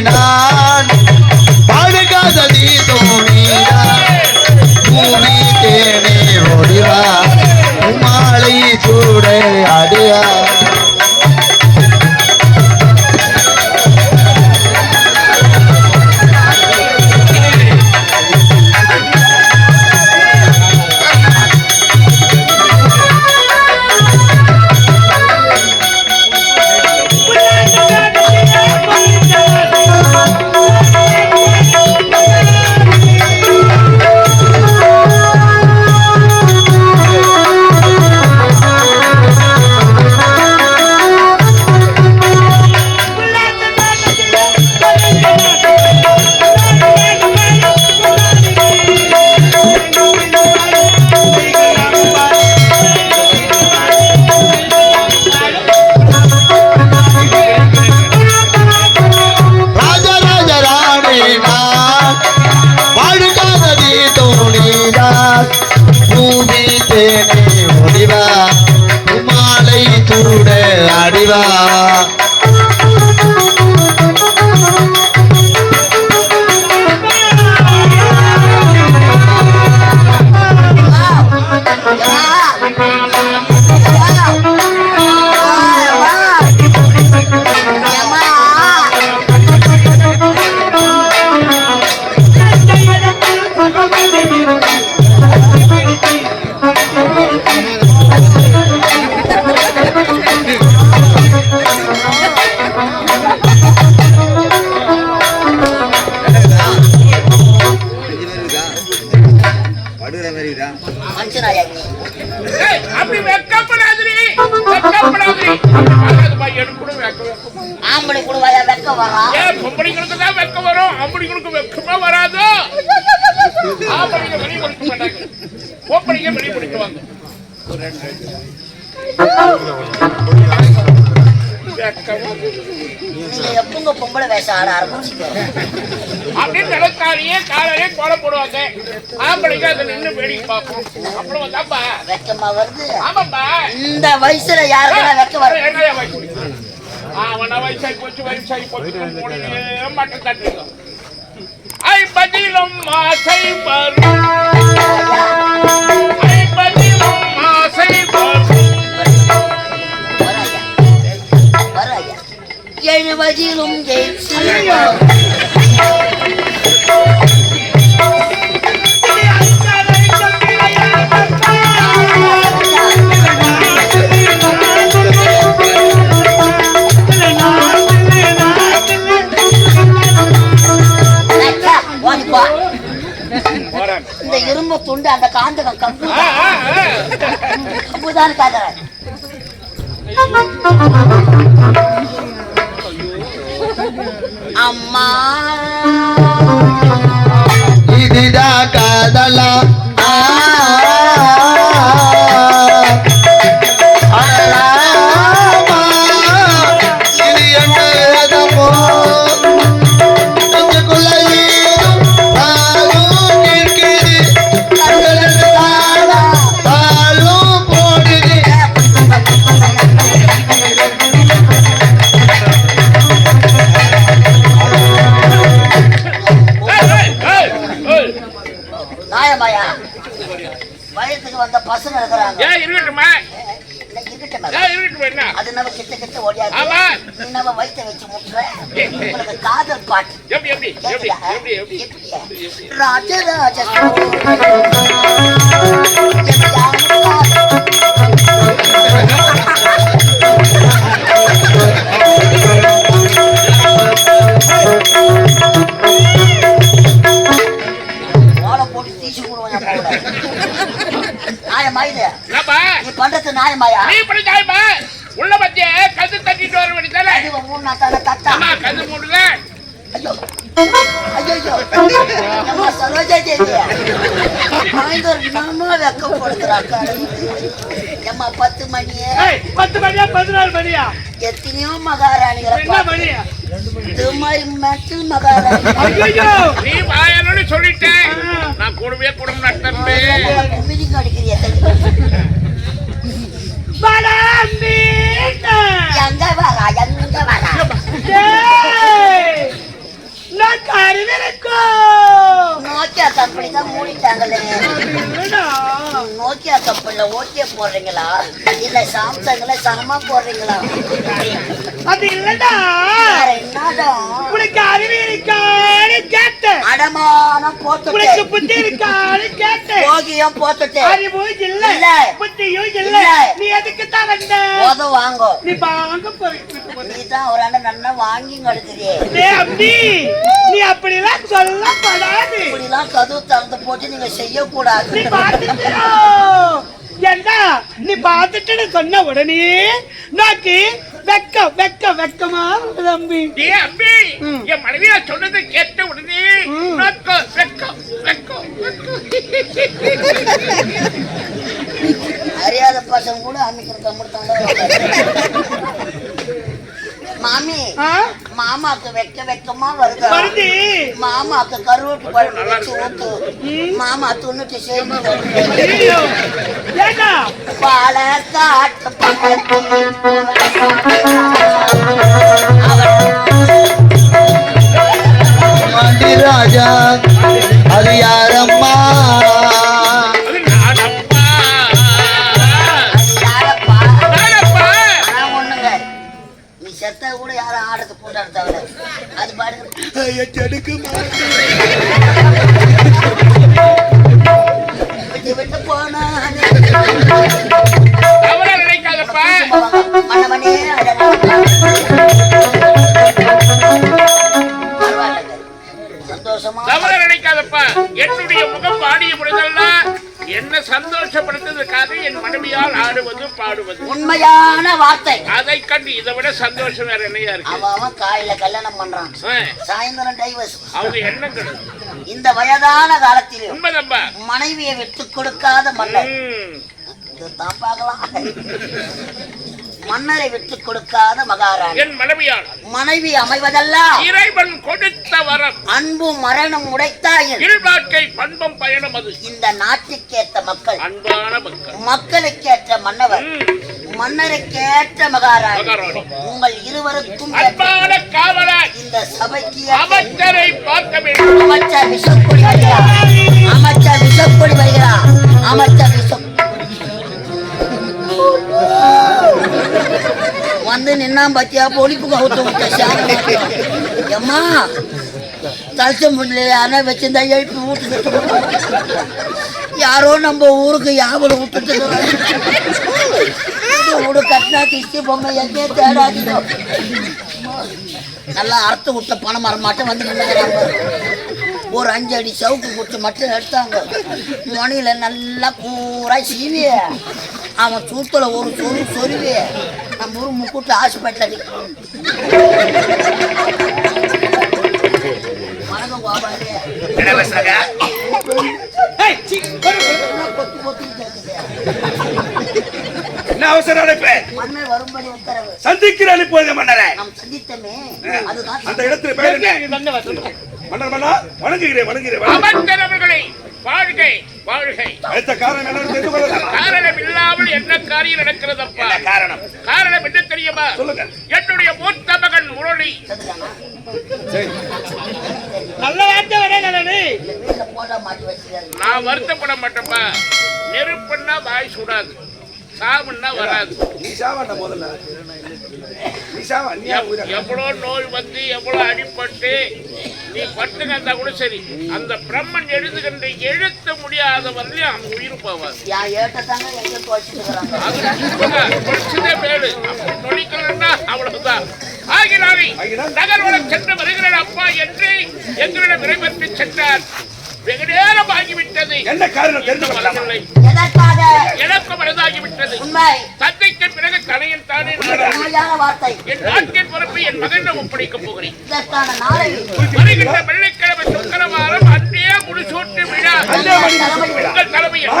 நான் படுகிற மாதிரி ஏய், அப்படி வெக்கப்படாதீ வெக்கப்படாதீ வெக்க. ஆம்பளை கூட வெக்க வரா ஏன் பொம்பளைங்களுக்கு தான் வெக்கம் வரும். ஆம்பளைங்களுக்கு வெக்கமா வராது? ஆம்பளைங்க வெளியே கொடுக்க மாட்டாங்க. பொம்பளைங்க வெளியே கொடுக்குவாங்க எப்பங்க பொம்பளை வேஷம் ஆட அப்படின்னு நினைக்காரியே காலையிலே கோலம் போடுவாங்க. ஆம்பளைங்க அதை நின்று வேடிக்கை பார்ப்போம் அப்புறம் தாப்பா வெக்கமா வருது ஆமாப்பா. இந்த வயசுல யாருக்கெல்லாம் வெக்க வரும் என்னையா வயசு அவன வயசாகி போச்சு வயசாகி போச்சு. மட்டும் தட்டுங்க ஐம்பதிலும் ஆசை வரும். போ. போறேன். இந்த இரும்பு துண்டு அந்த காந்தகம் கம்பு. கம்புதான் காதற அம்மா. இதுதான் காதலா? கிட்ட கிட்ட ஓடியாது. நீ நம்ம வயிற்ற வச்சு முட்டுற உங்களுக்கு காதல் பாட்டு எப்படி எப்படி எப்படி? எப்படி? ராஜராஜ. நியாயமா நீ பண்றது நியாயமாயா நீ கது தட்டிட்டு இது மூணு தானே மூடுல ஐயோ ஐயோ நம்ம சரோஜா வெக்கப்படுத்துறாக்கா பத்து மணியே ஏய், பத்து மணியா பதினாறு மணியா எத்தனையோ மகாராணிகளை என்ன மணி இது மாதிரி மெட்டல் மகாராணி ஐயோ நீ வாயாலோட சொல்லிட்டேன் நான் கூடவே குடும்பம் நடத்தேன் குமிதிக்கு அடிக்கிறிய வளர்ந்தீங்க. எங்க நோக்கியா தப்பிதான் மூடிட்டாங்களே நோக்கியா தப்பில்ல ஓகே போடுறீங்களா இல்ல சாம்சங்ல சனமா போடுறீங்களா என்னடா உனக்கு அறிவு இருக்கான்னு அடமானம் போட்டு உனக்கு புத்தி இருக்கான்னு கேட்டேன் போகியம் போட்டுட்டேன் அறிவு வாங்க. நீ வாங்க போறீங்க நீ தான் ஒரு அண்ணன் நல்லா வாங்கி கடுக்குறியே நீ அப்படிலாம் சொல்லப்படாது இப்படிலாம் கதவு திறந்து போட்டு நீங்க செய்யக்கூடாது? ஏண்டா நீ பார்த்துட்டு சொன்ன உடனே நாக்கு வெக்க வெக்க வெக்கமா வருது அம்பி ஏ அம்பி என் மனைவியா சொன்னதை கேட்ட உடனே நக்கோ, வெக்கோ, வெக்கோ, வெக்கோ. அறியாத பசங்க கூட அமைக்கிற கம்முட்டாங்க? மாமாக்கு வெக்க வெக்கமா வருதா? வருது. மாமாக்கு கருவேட்டு பழம் வச்சு ஊத்து. மாமா துண்ணுட்டு சேர்ந்து பால காட்டு ராஜா அது யாரம்மா? பாடுங்க சந்தோஷப்படுத்துவதற்காக என் மனைவியால் ஆடுவது பாடுவது. உண்மையான வார்த்தை. அதை கண்டு இதை விட சந்தோஷம் வேற என்னையா இருக்கு? அவன் காலையில கல்யாணம் பண்றான். சாயந்தரம் டைவர்ஸ் அவங்க எண்ணங்கள் இந்த வயதான காலத்திலும் உண்மைதம்பா மனைவியை விட்டு கொடுக்காத மன்னர். இதுதான் பார்க்கலாம் மன்னரை விட்டு கொடுக்காத மகாராணி. என் மனைவியால் மனைவி அமைவதெல்லாம் இறைவன் கொடுத்த வரம். அன்பு மரணம் உடைத்தாயின். இருவாக்கை பண்பம் பயணம் அது. இந்த நாட்டுக்கேற்ற மக்கள். அன்பான மக்கள். மக்களுக்கேற்ற மன்னவர். மன்னருக்கேற்ற மகாராணி. உங்கள் இருவருக்கும் அன்பான காவலர். இந்த சபைக்கு அமைச்சரை பார்க்க வேண்டும். அமைச்சர் விஷக்கொடி அமைச்சர் வந்து பாத்தியா பொழிப்பு கவுத்து விட்ட சாமி அம்மா தலச முடியல யாரா வச்சிருந்தா எழுப்பி ஊட்டு யாரோ நம்ம ஊருக்கு யாவல விட்டுட்டு வீடு கட்டினா திருச்சி பொம்மை எங்கே தேடாதீங்க நல்லா அறுத்து விட்ட பணம் மரம் மட்டும் வந்து நின்னுக்கிறாங்க. ஒரு அஞ்சு அடி சவுக்கு கொடுத்து மட்டும் எடுத்தாங்க மணியில் நல்லா பூரா சீவிய அவன் சூத்தில் ஒரு சொரு சொருவி வணக்கம் கோபாலு. ஏய், சீ, வரு, வரு. என்ன அவசரம் அழைப்பு? மன்னர் வரும்படி உத்தரவு. சந்திக்கிறேன் இப்போது மன்னரே? நாம் சந்தித்தமே. அதுதான் அந்த இடத்துல. மன்னர் மன்னா வணங்குகிறேன் வணங்குகிறேன். வணங்குகிறேன். வாழ்கை. காரணம் இல்லாமல் என்ன காரியம் நடக்கிறதப்பா? என்ன காரணம்? காரணம் என்ன தெரியுமா? சொல்லுங்க. என்னுடைய மூத்த மகன் முரளி. நல்ல வார்த்தை வரே நான். வருத்தப்பட மாட்டேன்ப்பா. நெருப்புன்னா வாய் சுடாது. சாவுன்னா வராது. நீ சாவாண்ட முதல்ல எவ்வளோ நோய் வந்து எவ்வளோ அடிபட்டு நீ பட்டுங்க இருந்தா கூட சரி. அந்த பிரம்மன் எழுதுகின்ற எழுத்த முடியாத வரலையும் அவன் உயிர் உண்மைதான். பொழிச்சதே மேலு. அப்படி நொழிக்கலன்னா அவ்வளவுதான். ஆகினாலே? நகர்வனம் சென்று வருகிறேன் அப்பா என்று எங்களிடம் விரைபெற்று சென்றார். வெகு நேரம் ஆகிவிட்டது. என்ன காரணம் எனக்கு மனதாகிவிட்டது தந்தைக்கு பிறகு தலையில் தானே வார்த்தை. என் நாட்டின் பொறுப்பை என் மகனிடம் ஒப்படைக்கப் போகிறேன். வருகின்ற வெள்ளிக்கிழமை சுக்கரவாரம் அன்றே முடிசூட்டு விழா. உங்கள் தலைமையில்